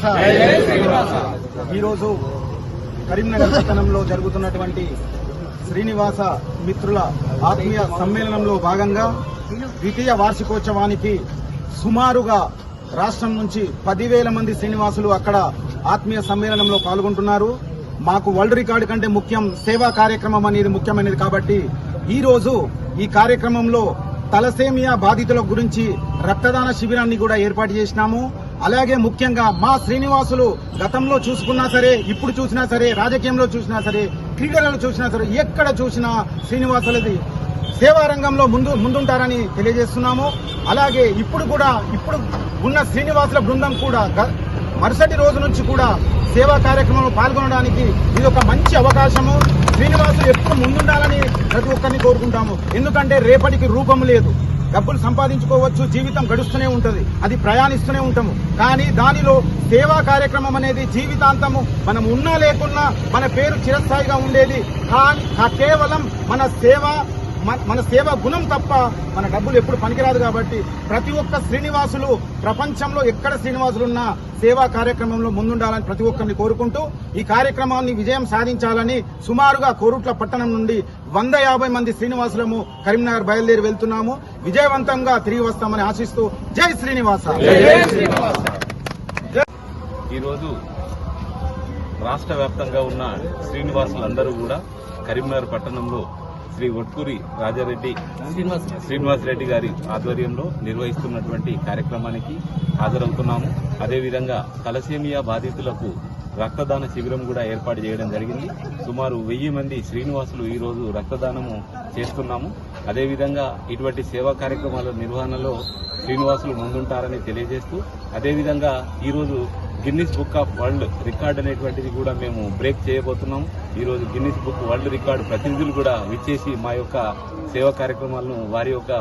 శ్రీనివాస. ఈరోజు కరీంనగర్ పట్టణంలో జరుగుతున్నటువంటి శ్రీనివాస మిత్రుల ఆత్మీయ సమ్మేళనంలో భాగంగా ద్వితీయ వార్షికోత్సవానికి సుమారుగా రాష్ట్రం నుంచి పదివేల మంది శ్రీనివాసులు అక్కడ ఆత్మీయ సమ్మేళనంలో పాల్గొంటున్నారు. మాకు వరల్డ్ రికార్డు కంటే ముఖ్యం సేవా కార్యక్రమం అనేది ముఖ్యమైనది కాబట్టి ఈ రోజు ఈ కార్యక్రమంలో తలసేమియా బాధితుల గురించి రక్తదాన శిబిరాన్ని కూడా ఏర్పాటు చేసినాము. అలాగే ముఖ్యంగా మా శ్రీనివాసులు గతంలో చూసుకున్నా సరే ఇప్పుడు చూసినా సరే రాజకీయంలో చూసినా సరే క్రీడలలో చూసినా సరే ఎక్కడ చూసినా శ్రీనివాసులది సేవా రంగంలో ముందు ముందుంటారని తెలియజేస్తున్నాము. అలాగే ఇప్పుడు కూడా ఇప్పుడు ఉన్న శ్రీనివాసుల బృందం కూడా మరుసటి రోజు నుంచి కూడా సేవా కార్యక్రమంలో పాల్గొనడానికి ఇది ఒక మంచి అవకాశము. శ్రీనివాసులు ఎప్పుడు ముందుండాలని ప్రతి ఒక్కరిని కోరుకుంటాము. ఎందుకంటే రేపటికి రూపం లేదు. డబ్బులు సంపాదించుకోవచ్చు జీవితం గడుస్తూనే ఉంటుంది. అది ప్రయాణిస్తూనే ఉంటాము. కానీ దానిలో సేవా కార్యక్రమం అనేది జీవితాంతము మనం ఉన్నా లేకున్నా మన పేరు చిరస్థాయిగా ఉండేది. కానీ కేవలం మన సేవ మన- సేవ గుణం తప్ప మన డబ్బులు ఎప్పుడు పనికిరాదు కాబట్టి ప్రతి ఒక్క శ్రీనివాసులు ప్రపంచంలో ఎక్కడ శ్రీనివాసులు ఉన్నా సేవా కార్యక్రమంలో ముందుండాలని ప్రతి ఒక్కరిని కోరుకుంటూ ఈ కార్యక్రమాన్ని విజయం సాధించాలని సుమారుగా కోరుట్ల పట్టణం నుండి వంద యాభై మంది శ్రీనివాసులము కరీంనగర్ బయలుదేరి వెళ్తున్నాము. విజయవంతంగా తిరిగి వస్తామని ఆశిస్తూ జై శ్రీనివాస. ఈరోజు రాష్ట్ర వ్యాప్తంగా ఉన్న శ్రీనివాసులందరూ కూడా కరీంనగర్ పట్టణంలో శ్రీ ఒట్కూరి రాజారెడ్డి శ్రీనివాస్ రెడ్డి గారి ఆధ్వర్యంలో నిర్వహిస్తున్నటువంటి కార్యక్రమానికి హాజరవుతున్నాము. అదేవిధంగా తలసేమియా బాధితులకు రక్తదాన శిబిరం కూడా ఏర్పాటు చేయడం జరిగింది. సుమారు వెయ్యి మంది శ్రీనివాసులు ఈరోజు రక్తదానము చేస్తున్నాము. అదేవిధంగా ఇటువంటి సేవా కార్యక్రమాల నిర్వహణలో శ్రీనివాసులు ముందుంటారని తెలియజేస్తూ అదేవిధంగా ఈరోజు Guinness book of world record అనేటువంటిది కూడా మేము బ్రేక్ చేయబోతున్నాం. ఈరోజు గిన్నిస్ బుక్ వరల్డ్ రికార్డు ప్రతినిధులు కూడా విచ్చేసి మా యొక్క సేవా కార్యక్రమాలను వారి యొక్క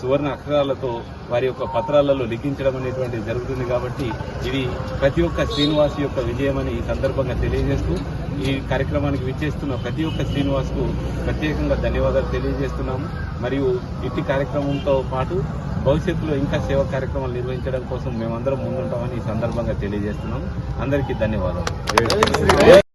సువర్ణ అక్షరాలతో వారి యొక్క పత్రాలలో లిఖించడం అనేటువంటిది జరుగుతుంది కాబట్టి ఇది ప్రతి ఒక్క శ్రీనివాస్ యొక్క విజయమని ఈ సందర్భంగా తెలియజేస్తూ ఈ కార్యక్రమానికి విచ్చేస్తున్న ప్రతి ఒక్క శ్రీనివాస్కు ప్రత్యేకంగా ధన్యవాదాలు తెలియజేస్తున్నాము. మరియు ఇట్టి కార్యక్రమంతో పాటు భవిష్యత్తులో ఇంకా సేవా కార్యక్రమాలు నిర్వహించడం కోసం మేమందరం ముందుంటామని ఈ సందర్భంగా తెలియజేస్తున్నాము అందరికీ ధన్యవాదాలు.